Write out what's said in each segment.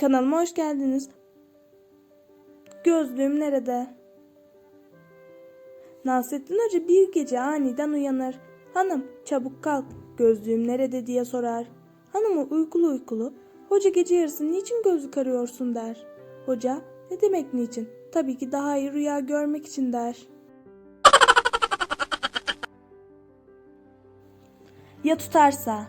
Kanalıma hoş geldiniz. Gözlüğüm nerede? Nasrettin Hoca bir gece aniden uyanır. Hanım çabuk kalk gözlüğüm nerede diye sorar. Hanımı uykulu uykulu hoca gece yarısı niçin gözlük arıyorsun der. Hoca ne demek niçin? Tabii ki daha iyi rüya görmek için der. Ya tutarsa?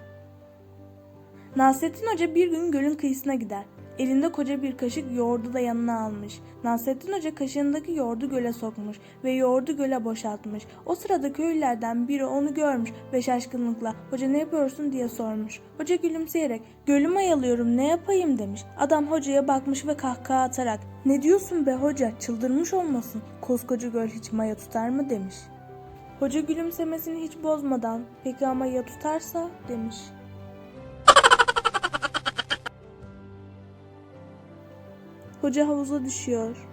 Nasrettin Hoca bir gün gölün kıyısına gider. Elinde koca bir kaşık yoğurdu da yanına almış. Nasrettin Hoca kaşığındaki yoğurdu göle sokmuş ve yoğurdu göle boşaltmış. O sırada köylülerden biri onu görmüş ve şaşkınlıkla "Hoca ne yapıyorsun?" diye sormuş. Hoca gülümseyerek "Gölü mayalıyorum ne yapayım?" demiş. Adam hocaya bakmış ve kahkaha atarak "Ne diyorsun be hoca çıldırmış olmasın. Koskoca göl hiç maya tutar mı?" demiş. Hoca gülümsemesini hiç bozmadan "Peki ama ya tutarsa?" demiş. Hoca havuza düşüyor.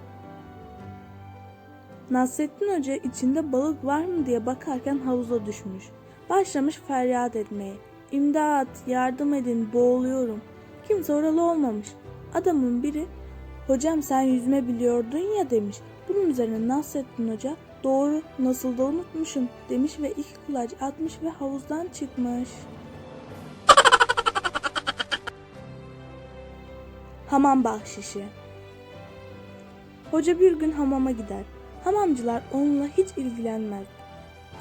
Nasrettin Hoca içinde balık var mı diye bakarken havuza düşmüş. Başlamış feryat etmeye. İmdat, yardım edin, boğuluyorum. Kimse oralı olmamış. Adamın biri, hocam sen yüzme biliyordun ya demiş. Bunun üzerine Nasrettin Hoca, doğru nasıl da unutmuşum demiş ve iki kulaç atmış ve havuzdan çıkmış. Hamam bahşişi Hoca bir gün hamama gider. Hamamcılar onunla hiç ilgilenmez.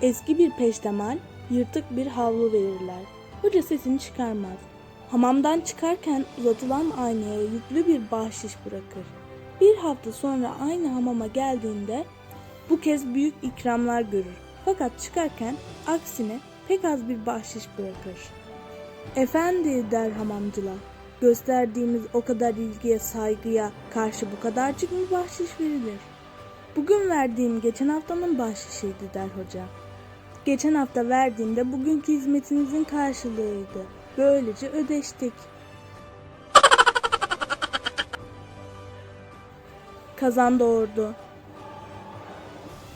Eski bir peştemal, yırtık bir havlu verirler. Hoca sesini çıkarmaz. Hamamdan çıkarken uzatılan aynaya yüklü bir bahşiş bırakır. Bir hafta sonra aynı hamama geldiğinde bu kez büyük ikramlar görür. Fakat çıkarken aksine pek az bir bahşiş bırakır. Efendi der hamamcılar. Gösterdiğimiz o kadar ilgiye, saygıya karşı bu kadarcık mı bahşiş verilir? Bugün verdiğim geçen haftanın bahşişiydi der hoca. Geçen hafta verdiğimde bugünkü hizmetinizin karşılığıydı. Böylece ödeştik. Kazan doğurdu.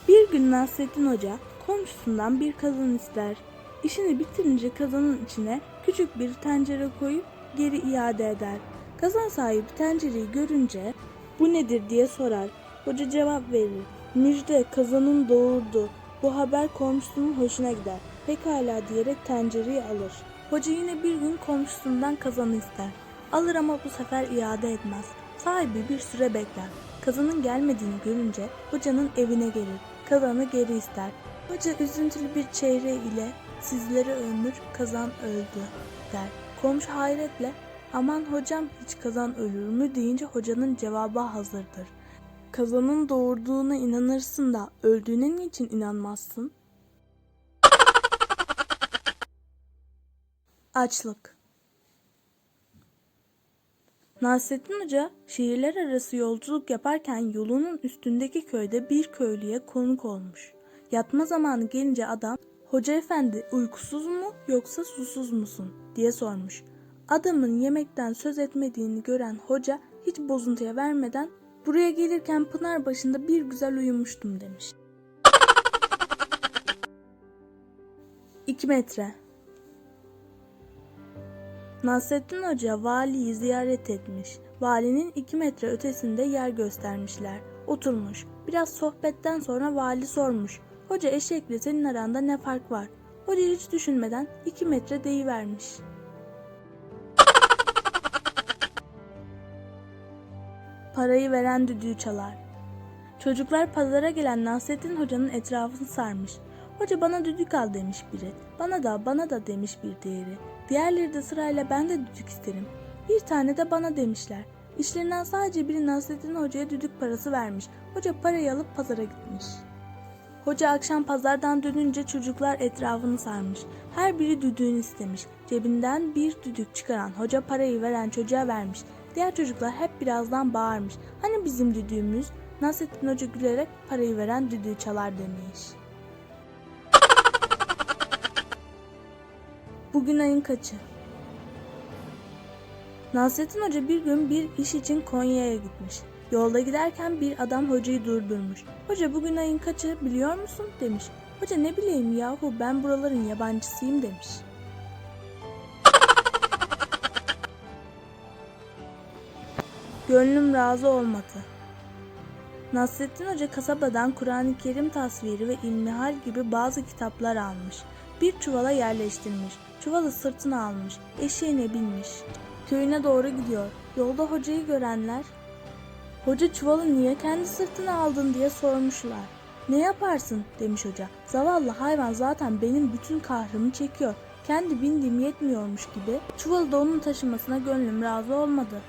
Bir gün Nasrettin Hoca komşusundan bir kazan ister. İşini bitirince kazanın içine küçük bir tencere koyup geri iade eder. Kazan sahibi tencereyi görünce bu nedir diye sorar. Hoca cevap verir. Müjde kazanın doğurdu. Bu haber komşusunun hoşuna gider. Pekala diyerek tencereyi alır. Hoca yine bir gün komşusundan kazanı ister. Alır ama bu sefer iade etmez. Sahibi bir süre bekler. Kazanın gelmediğini görünce hocanın evine gelir. Kazanı geri ister. Hoca üzüntülü bir çehre ile sizlere ömür kazan öldü der. Komşu hayretle aman hocam hiç kazan ölür mü deyince hocanın cevabı hazırdır. Kazanın doğurduğuna inanırsın da öldüğüne niçin inanmazsın? Açlık Nasrettin Hoca şehirler arası yolculuk yaparken yolunun üstündeki köyde bir köylüye konuk olmuş. Yatma zamanı gelince adam Hoca efendi uykusuz mu yoksa susuz musun diye sormuş. Adamın yemekten söz etmediğini gören hoca hiç bozuntuya vermeden buraya gelirken pınar başında bir güzel uyumuştum demiş. 2 metre Nasrettin Hoca valiyi ziyaret etmiş. Valinin 2 metre ötesinde yer göstermişler. Oturmuş. Biraz sohbetten sonra vali sormuş. Hoca eşekle senin aranda ne fark var? Hoca hiç düşünmeden 2 metre deyivermiş. Parayı veren düdüğü çalar. Çocuklar pazara gelen Nasrettin Hoca'nın etrafını sarmış. Hoca bana düdük al demiş biri. Bana da bana da demiş bir diğeri. Diğerleri de sırayla ben de düdük isterim. Bir tane de bana demişler. İşlerinden sadece biri Nasrettin Hoca'ya düdük parası vermiş. Hoca parayı alıp pazara gitmiş. Hoca akşam pazardan dönünce çocuklar etrafını sarmış. Her biri düdüğünü istemiş. Cebinden bir düdük çıkaran hoca parayı veren çocuğa vermiş. Diğer çocuklar hep birazdan bağırmış. Hani bizim düdüğümüz? Nasrettin Hoca gülerek parayı veren düdüğü çalar demiş. Bugün ayın kaçı? Nasrettin Hoca bir gün bir iş için Konya'ya gitmiş. Yolda giderken bir adam hocayı durdurmuş. Hoca bugün ayın kaçı biliyor musun demiş. Hoca ne bileyim yahu ben buraların yabancısıyım demiş. Gönlüm razı olmadı. Nasrettin Hoca kasabadan Kur'an-ı Kerim tasviri ve İlmihal gibi bazı kitaplar almış. Bir çuvala yerleştirmiş. Çuvalı sırtına almış. Eşeğine binmiş. Köyüne doğru gidiyor. Yolda hocayı görenler Hoca çuvalı niye kendi sırtına aldın diye sormuşlar. Ne yaparsın demiş hoca. Zavallı hayvan zaten benim bütün kahrımı çekiyor. Kendi bindiğim yetmiyormuş gibi çuvalı da onun taşımasına gönlüm razı olmadı.